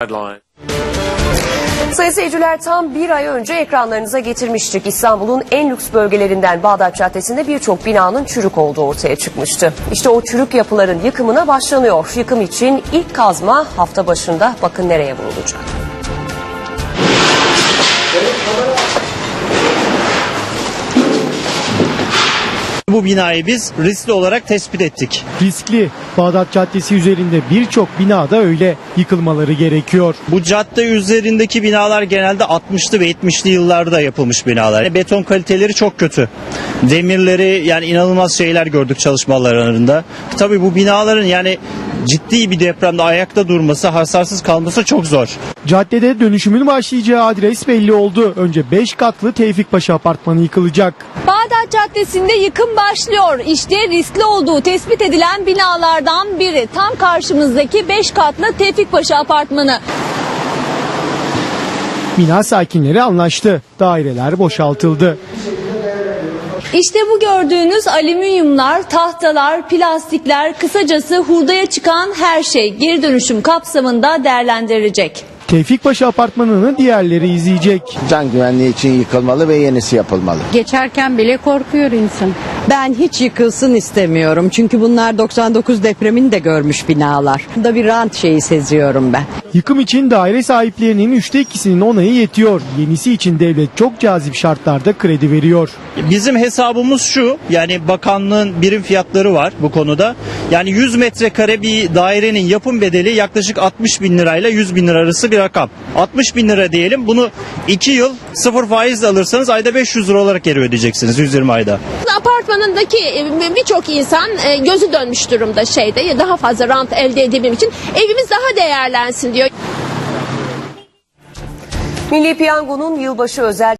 Headline. Sayın seyirciler tam bir ay önce ekranlarınıza getirmiştik. İstanbul'un en lüks bölgelerinden Bağdat Caddesi'nde birçok binanın çürük olduğu ortaya çıkmıştı. İşte o çürük yapıların yıkımına başlanıyor. Yıkım için ilk kazma hafta başında bakın nereye vurulacak. Bu binayı biz riskli olarak tespit ettik. riskli. Bağdat Caddesi üzerinde birçok binada öyle yıkılmaları gerekiyor. Bu cadde üzerindeki binalar genelde 60'lı ve 70'li yıllarda yapılmış binalar. Beton kaliteleri çok kötü. Demirleri yani inanılmaz şeyler gördük çalışmalarında. Tabii bu binaların yani ciddi bir depremde ayakta durması, hasarsız kalması çok zor. Caddede dönüşümün başlayacağı adres belli oldu. Önce 5 katlı Tevfik Paşa apartmanı yıkılacak. Bağdat Caddesi'nde yıkım başlıyor. İşte riskli olduğu tespit edilen binalardan biri. Tam karşımızdaki 5 katlı Tevfik Paşa Apartmanı. Bina sakinleri anlaştı. Daireler boşaltıldı. İşte bu gördüğünüz alüminyumlar, tahtalar, plastikler, kısacası hurdaya çıkan her şey geri dönüşüm kapsamında değerlendirilecek. Tevfik Paşa apartmanını diğerleri izleyecek. Can güvenliği için yıkılmalı ve yenisi yapılmalı. Geçerken bile korkuyor insan. Ben hiç yıkılsın istemiyorum. Çünkü bunlar 99 depremini de görmüş binalar. Da bir rant şeyi seziyorum ben. Yıkım için daire sahiplerinin üçte ikisinin onayı yetiyor. Yenisi için devlet çok cazip şartlarda kredi veriyor. Bizim hesabımız şu yani bakanlığın birim fiyatları var bu konuda. Yani 100 metrekare bir dairenin yapım bedeli yaklaşık 60 bin lirayla 100 bin lira arası bir rakam. 60 bin lira diyelim bunu 2 yıl sıfır faizle alırsanız ayda 500 lira olarak geri ödeyeceksiniz 120 ayda. Apartmanındaki e, birçok insan e, gözü dönmüş durumda şeyde daha fazla rant elde edebilmek için evimiz daha değerlensin diyor. Milli Piyango'nun yılbaşı özel